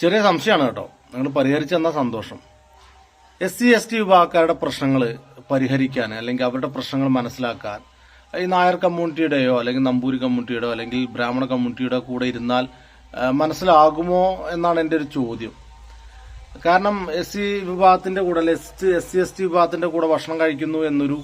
ചെറിയ സംശയമാണ് കേട്ടോ. നിങ്ങൾ പരിഹരിച്ചു തന്ന സന്തോഷം. എസ് സി എസ് ടി വിഭാഗക്കാരുടെ പ്രശ്നങ്ങൾ പരിഹരിക്കാൻ അല്ലെങ്കിൽ അവരുടെ പ്രശ്നങ്ങൾ മനസ്സിലാക്കാൻ ഈ നായർ കമ്മ്യൂണിറ്റിയുടെയോ അല്ലെങ്കിൽ നമ്പൂരി കമ്മ്യൂണിറ്റിയുടെയോ അല്ലെങ്കിൽ ബ്രാഹ്മണ കമ്മ്യൂണിറ്റിയുടെ കൂടെ ഇരുന്നാൽ മനസ്സിലാകുമോ എന്നാണ് എന്റെ ഒരു ചോദ്യം. കാരണം എസ് സി വിഭാഗത്തിന്റെ കൂടെ S S C S T വിഭാഗത്തിന്റെ കൂടെ ഭക്ഷണം കഴിക്കുന്നു എന്നൊരു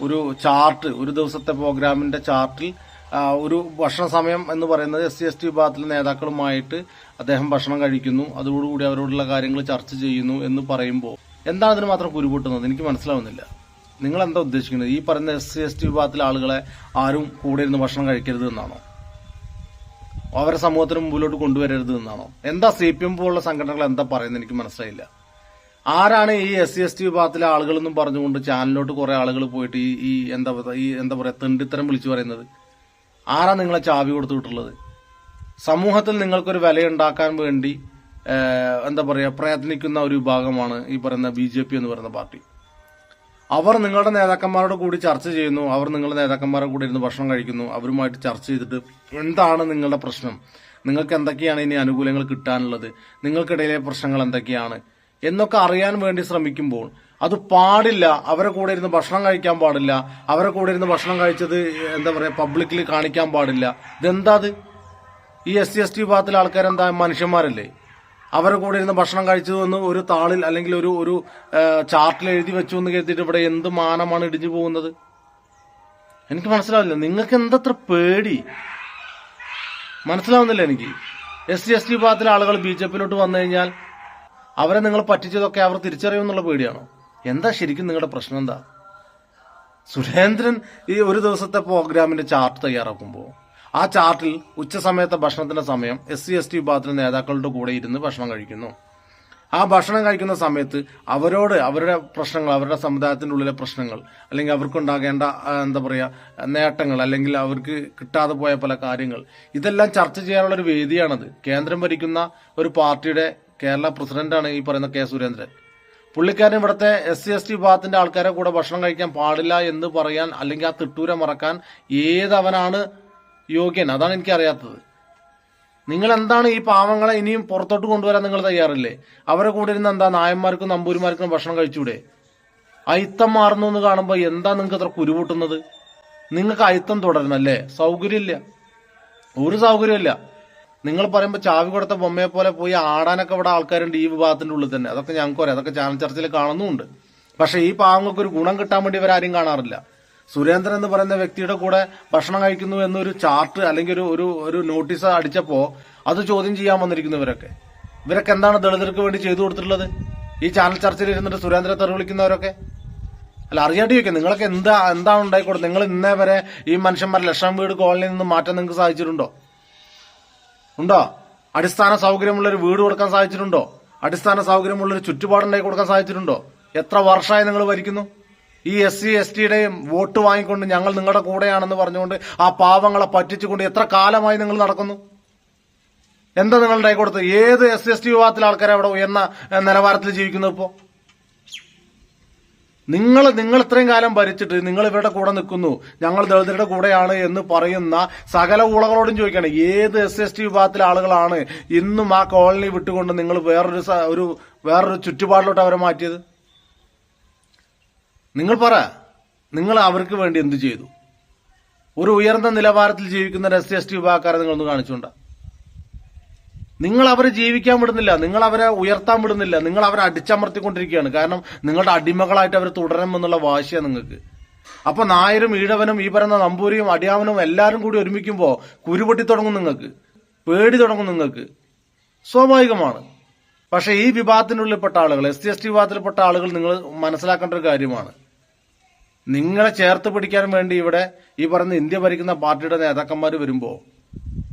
ഒരു ചാർട്ട് ഒരു ദിവസത്തെ പ്രോഗ്രാമിന്റെ ചാർട്ടിൽ ഒരു ഭക്ഷണ സമയം എന്ന് പറയുന്നത് എസ് സി എസ് ടി വിഭാഗത്തിലെ നേതാക്കളുമായിട്ട് അദ്ദേഹം ഭക്ഷണം കഴിക്കുന്നു. അതോടുകൂടി അവരോടുള്ള കാര്യങ്ങൾ ചർച്ച ചെയ്യുന്നു എന്ന് പറയുമ്പോൾ എന്താണ് അതിന് മാത്രം കുരുപൊട്ടുന്നത്? എനിക്ക് മനസ്സിലാവുന്നില്ല. നിങ്ങൾ എന്താ ഉദ്ദേശിക്കുന്നത്? ഈ പറയുന്ന എസ് സി എസ് ടി വിഭാഗത്തിലെ ആളുകളെ ആരും കൂടെ ഇരുന്ന് ഭക്ഷണം കഴിക്കരുത് എന്നാണോ? അവരെ സമൂഹത്തിന് മുമ്പിലോട്ട് കൊണ്ടുവരരുത് എന്നാണോ? എന്താ സി പി എം പോലുള്ള സംഘടനകൾ എന്താ പറയുന്നത്? എനിക്ക് മനസ്സിലായില്ല. ആരാണ് ഈ എസ് സി എസ് ടി വിഭാഗത്തിലെ ആളുകളെന്നും പറഞ്ഞുകൊണ്ട് ചാനലിലോട്ട് കുറെ ആളുകൾ പോയിട്ട് ഈ ഈ എന്താ ഈ എന്താ പറയാ തെണ്ടിത്തരം വിളിച്ചു പറയുന്നത്? ആരാ നിങ്ങളെ ചാവി കൊടുത്തുവിട്ടുള്ളത്? സമൂഹത്തിൽ നിങ്ങൾക്കൊരു വിലയുണ്ടാക്കാൻ വേണ്ടി എന്താ പറയുക പ്രയത്നിക്കുന്ന ഒരു വിഭാഗമാണ് ഈ പറയുന്ന ബി ജെ പി എന്ന് പറയുന്ന പാർട്ടി. അവർ നിങ്ങളുടെ നേതാക്കന്മാരോട് കൂടി ചർച്ച ചെയ്യുന്നു അവർ നിങ്ങളുടെ നേതാക്കന്മാരെ കൂടി ഇരുന്ന് ഭക്ഷണം കഴിക്കുന്നു അവരുമായിട്ട് ചർച്ച ചെയ്തിട്ട് എന്താണ് നിങ്ങളുടെ പ്രശ്നം? നിങ്ങൾക്ക് എന്തൊക്കെയാണ് ഇനി അനുകൂലങ്ങൾ കിട്ടാനുള്ളത്? നിങ്ങൾക്കിടയിലെ പ്രശ്നങ്ങൾ എന്തൊക്കെയാണ്? എന്നൊക്കെ അറിയാൻ വേണ്ടി ശ്രമിക്കുമ്പോൾ അത് പാടില്ല. അവരെ കൂടെ ഇരുന്ന് ഭക്ഷണം കഴിക്കാൻ പാടില്ല. അവരെ കൂടെ ഇരുന്ന് ഭക്ഷണം കഴിച്ചത് എന്താ പറയുക പബ്ലിക്കിൽ കാണിക്കാൻ പാടില്ല. ഇതെന്താ അത്? ഈ എസ് സി എസ് ടി വിഭാഗത്തിലെ ആൾക്കാരെന്താ? മനുഷ്യന്മാരല്ലേ. അവരെ കൂടെ ഇരുന്ന് ഭക്ഷണം കഴിച്ചത് എന്ന് ഒരു താളിൽ അല്ലെങ്കിൽ ഒരു ഒരു ചാർട്ടിൽ എഴുതി വെച്ചു എന്ന് കരുതിയിട്ട് ഇവിടെ എന്ത് മാനമാണ് ഇടിഞ്ഞു പോകുന്നത്? എനിക്ക് മനസ്സിലാവില്ല. നിങ്ങൾക്ക് എന്തത്ര പേടി? മനസ്സിലാവുന്നില്ല എനിക്ക്. എസ് സി എസ് ടി വിഭാഗത്തിലെ ആളുകൾ ബി ജെ പിയിലോട്ട് വന്നു കഴിഞ്ഞാൽ അവരെ നിങ്ങൾ പറ്റിച്ചതൊക്കെ അവർ തിരിച്ചറിയുമെന്നുള്ള പേടിയാണോ? എന്താ ശരിക്കും നിങ്ങളുടെ പ്രശ്നം എന്താ? സുരേന്ദ്രൻ ഈ ഒരു ദിവസത്തെ പ്രോഗ്രാമിന്റെ ചാർട്ട് തയ്യാറാക്കുമ്പോൾ ആ ചാർട്ടിൽ ഉച്ച സമയത്തെ ഭക്ഷണത്തിന്റെ സമയം എസ് സി എസ് ടി വിഭാഗത്തിലെ നേതാക്കളുടെ കൂടെ ഇരുന്ന് ഭക്ഷണം കഴിക്കുന്നു. ആ ഭക്ഷണം കഴിക്കുന്ന സമയത്ത് അവരോട് അവരുടെ പ്രശ്നങ്ങൾ അവരുടെ സമുദായത്തിന്റെ ഉള്ളിലെ പ്രശ്നങ്ങൾ അല്ലെങ്കിൽ അവർക്കുണ്ടാകേണ്ട എന്താ പറയുക നേട്ടങ്ങൾ അല്ലെങ്കിൽ അവർക്ക് കിട്ടാതെ പോയ പല കാര്യങ്ങൾ ഇതെല്ലാം ചർച്ച ചെയ്യാനുള്ള ഒരു വേദിയാണത്. കേന്ദ്രം ഭരിക്കുന്ന ഒരു പാർട്ടിയുടെ കേരള പ്രസിഡന്റാണ് ഈ പറയുന്ന കെ സുരേന്ദ്രൻ. പുള്ളിക്കാരൻ ഇവിടുത്തെ എസ് സി എസ് ടി വിഭാഗത്തിന്റെ ആൾക്കാരെ കൂടെ ഭക്ഷണം കഴിക്കാൻ പാടില്ല എന്ന് പറയാൻ അല്ലെങ്കിൽ ആ തിട്ടൂര മറക്കാൻ ഏതവനാണ് യോഗ്യൻ? അതാണ് എനിക്ക് അറിയാത്തത് നിങ്ങൾ എന്താണ് ഈ പാവങ്ങളെ ഇനിയും പുറത്തോട്ട് കൊണ്ടുവരാൻ നിങ്ങൾ തയ്യാറില്ലേ? അവരെ കൂടെ ഇരുന്ന് എന്താ നായന്മാർക്കും നമ്പൂരിമാർക്കും ഭക്ഷണം കഴിച്ചൂടെ? അയിത്തം മാറുന്നു എന്ന് കാണുമ്പോൾ എന്താ നിങ്ങൾക്ക് അത്ര കുരുപൂട്ടുന്നത്? നിങ്ങൾക്ക് അയിത്തം തുടരണം അല്ലേ സൗകര്യമില്ല. ഒരു സൗകര്യമില്ല നിങ്ങൾ പറയുമ്പോൾ ചാവി കൊടുത്ത ബൊമ്മയെ പോലെ പോയി ആടാനൊക്കെ ഇവിടെ ആൾക്കാരുണ്ട് ഈ വിഭാഗത്തിന്റെ ഉള്ളിൽ തന്നെ. അതൊക്കെ ഞങ്ങൾക്ക് അതൊക്കെ ചാനൽ ചർച്ചയിൽ കാണുന്നുമുണ്ട്. പക്ഷേ ഈ പാവങ്ങൾക്ക് ഒരു ഗുണം കിട്ടാൻ വേണ്ടി ഇവരാരും കാണാറില്ല. സുരേന്ദ്രൻ എന്ന് പറയുന്ന വ്യക്തിയുടെ കൂടെ ഭക്ഷണം കഴിക്കുന്നു എന്നൊരു ചാർട്ട് അല്ലെങ്കിൽ ഒരു ഒരു ഒരു നോട്ടീസ് അടിച്ചപ്പോൾ അത് ചോദ്യം ചെയ്യാൻ വന്നിരിക്കുന്നു ഇവരൊക്കെ. ഇവരൊക്കെ എന്താണ് ദളിതർക്ക് വേണ്ടി ചെയ്തു കൊടുത്തിട്ടുള്ളത്? ഈ ചാനൽ ചർച്ചയിൽ ഇരുന്നിട്ട് സുരേന്ദ്രനെ തെറി വിളിക്കുന്നവരൊക്കെ അല്ല അറിയാണ്ട് ചോദിക്കാം നിങ്ങളൊക്കെ എന്താ എന്താണ് ഉണ്ടായിക്കോട്ടെ നിങ്ങൾ ഇന്നേ വരെ ഈ മനുഷ്യന്മാരെ ലക്ഷം വീട് കോളനിയിൽ നിന്ന് മാറ്റാൻ നിങ്ങൾക്ക് സാധിച്ചിട്ടുണ്ടോ? ഉണ്ടോ? അടിസ്ഥാന സൗകര്യമുള്ള ഒരു വീട് കൊടുക്കാൻ സാധിച്ചിട്ടുണ്ടോ? അടിസ്ഥാന സൗകര്യമുള്ള ഒരു ചുറ്റുപാടുണ്ടായി കൊടുക്കാൻ സാധിച്ചിട്ടുണ്ടോ? എത്ര വർഷമായി നിങ്ങൾ ഭരിക്കുന്നു? ഈ എസ് സി എസ് ടിയുടെയും വോട്ട് വാങ്ങിക്കൊണ്ട് ഞങ്ങൾ നിങ്ങളുടെ കൂടെയാണെന്ന് പറഞ്ഞുകൊണ്ട് ആ പാവങ്ങളെ പറ്റിച്ചുകൊണ്ട് എത്ര കാലമായി നിങ്ങൾ നടക്കുന്നു? എന്താ നിങ്ങൾ കൊടുത്ത് ഏത് എസ് സി എസ് ടി വിഭാഗത്തിലെ ആൾക്കാരെ അവിടെ ഉയർന്ന നിലവാരത്തിൽ ജീവിക്കുന്നത് ഇപ്പോ? നിങ്ങൾ നിങ്ങൾ ഇത്രയും കാലം ഭരിച്ചിട്ട് നിങ്ങൾ ഇവരുടെ കൂടെ നിൽക്കുന്നു. ഞങ്ങൾ ദളിതരുടെ കൂടെയാണ് എന്ന് പറയുന്ന സകല ഊളകളോടും ചോദിക്കണം ഏത് എസ് എസ് ടി വിഭാഗത്തിലെ ആളുകളാണ് ഇന്നും ആ കോളനി വിട്ടുകൊണ്ട് നിങ്ങൾ വേറൊരു ഒരു വേറൊരു ചുറ്റുപാടിലോട്ട് അവരെ മാറ്റിയത്? നിങ്ങൾ പറ. നിങ്ങൾ അവർക്ക് വേണ്ടി എന്ത് ചെയ്തു? ഒരു ഉയർന്ന നിലവാരത്തിൽ ജീവിക്കുന്ന എസ് സി എസ് ടി വിഭാഗക്കാരെ നിങ്ങളൊന്ന് കാണിച്ചുകൊണ്ടാ. നിങ്ങൾ അവരെ ജീവിക്കാൻ വിടുന്നില്ല. നിങ്ങൾ അവരെ ഉയർത്താൻ വിടുന്നില്ല. നിങ്ങൾ അവരെ അടിച്ചമർത്തിക്കൊണ്ടിരിക്കുകയാണ്. കാരണം നിങ്ങളുടെ അടിമകളായിട്ട് അവർ തുടരണം എന്നുള്ള വാശിയാണ് നിങ്ങൾക്ക്. അപ്പൊ നായരും ഈഴവനും ഈ പറയുന്ന നമ്പൂരിയും അടിയാവനും എല്ലാവരും കൂടി ഒരുമിക്കുമ്പോൾ കുരുപൊട്ടി തുടങ്ങും നിങ്ങൾക്ക്. പേടി തുടങ്ങും നിങ്ങൾക്ക്. സ്വാഭാവികമാണ്. പക്ഷേ ഈ വിഭാഗത്തിനുള്ളിൽപ്പെട്ട ആളുകൾ എസ് സി എസ് ടി വിഭാഗത്തിൽപ്പെട്ട ആളുകൾ നിങ്ങൾ മനസ്സിലാക്കേണ്ട ഒരു കാര്യമാണ്. നിങ്ങളെ ചേർത്ത് പിടിക്കാൻ വേണ്ടി ഇവിടെ ഈ പറയുന്ന ഇന്ത്യ ഭരിക്കുന്ന പാർട്ടിയുടെ നേതാക്കന്മാർ വരുമ്പോൾ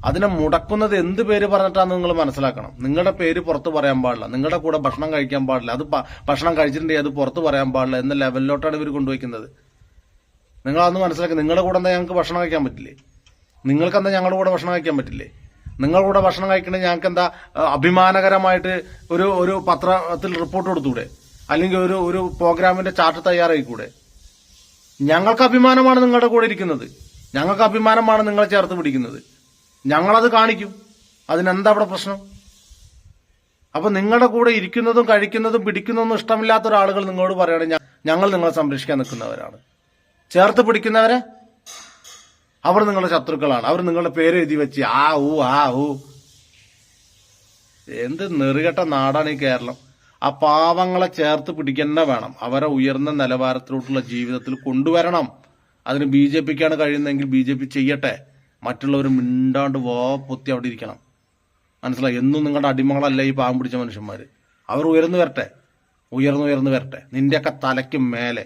അതിനെ മുടക്കുന്നത് എന്ത് പേര് പറഞ്ഞിട്ടാന്ന് നിങ്ങൾ മനസ്സിലാക്കണം. നിങ്ങളുടെ പേര് പുറത്ത് പറയാൻ പാടില്ല. നിങ്ങളുടെ കൂടെ ഭക്ഷണം കഴിക്കാൻ പാടില്ല. അത് ഭക്ഷണം കഴിച്ചിട്ടുണ്ടെങ്കിൽ അത് പുറത്ത് പറയാൻ പാടില്ല എന്ന ലെവലിലോട്ടാണ് ഇവർ കൊണ്ടുവയ്ക്കുന്നത് നിങ്ങളതൊന്ന് മനസ്സിലാക്കി നിങ്ങളുടെ കൂടെ എന്താ ഞങ്ങൾക്ക് ഭക്ഷണം കഴിക്കാൻ പറ്റില്ലേ? നിങ്ങൾക്ക് എന്താ ഞങ്ങളുടെ കൂടെ ഭക്ഷണം കഴിക്കാൻ പറ്റില്ലേ? നിങ്ങളുടെ കൂടെ ഭക്ഷണം കഴിക്കണേ ഞങ്ങൾക്ക് എന്താ അഭിമാനകരമായിട്ട് ഒരു ഒരു പത്രത്തിൽ റിപ്പോർട്ട് കൊടുത്തൂടെ? അല്ലെങ്കിൽ ഒരു ഒരു പ്രോഗ്രാമിന്റെ ചാർട്ട് തയ്യാറായിക്കൂടെ? ഞങ്ങൾക്ക് അഭിമാനമാണ് നിങ്ങളുടെ കൂടെ ഇരിക്കുന്നത്. ഞങ്ങൾക്ക് അഭിമാനമാണ് നിങ്ങളെ ചേർത്ത് പിടിക്കുന്നത്. ഞങ്ങളത് കാണിക്കും. അതിനെന്താ അവിടെ പ്രശ്നം? അപ്പൊ നിങ്ങളുടെ കൂടെ ഇരിക്കുന്നതും കഴിക്കുന്നതും പിടിക്കുന്നതും ഇഷ്ടമില്ലാത്ത ഒരാളുകൾ നിങ്ങളോട് പറയുകയാണെങ്കിൽ ഞങ്ങൾ നിങ്ങളെ സംരക്ഷിക്കാൻ നിൽക്കുന്നവരാണ്. ചേർത്ത് പിടിക്കുന്നവരെ? അവർ നിങ്ങളുടെ ശത്രുക്കളാണ്. അവർ നിങ്ങളുടെ പേര് എഴുതി വെച്ച് ആ ഊ ആ ഊ. എന്ത് നെറുകെട്ട നാടാണ് ഈ കേരളം. ആ പാവങ്ങളെ ചേർത്ത് പിടിക്കുന്ന വേണം. അവരെ ഉയർന്ന നിലവാരത്തിലോട്ടുള്ള ജീവിതത്തിൽ കൊണ്ടുവരണം. അതിന് ബി ജെ പിക്കാണ് കഴിയുന്നതെങ്കിൽ ബി ജെ പി ചെയ്യട്ടെ. മറ്റുള്ളവർ മിണ്ടാണ്ട് വാ പൊത്തി അവിടെ ഇരിക്കണം. മനസ്സിലായി? എന്നും നിങ്ങളുടെ അടിമകളല്ല ഈ പാവം പിടിച്ച മനുഷ്യന്മാർ അവർ ഉയർന്നു വരട്ടെ. ഉയർന്നു ഉയർന്നു വരട്ടെ. നിന്റെയൊക്കെ തലയ്ക്ക് മേലെ.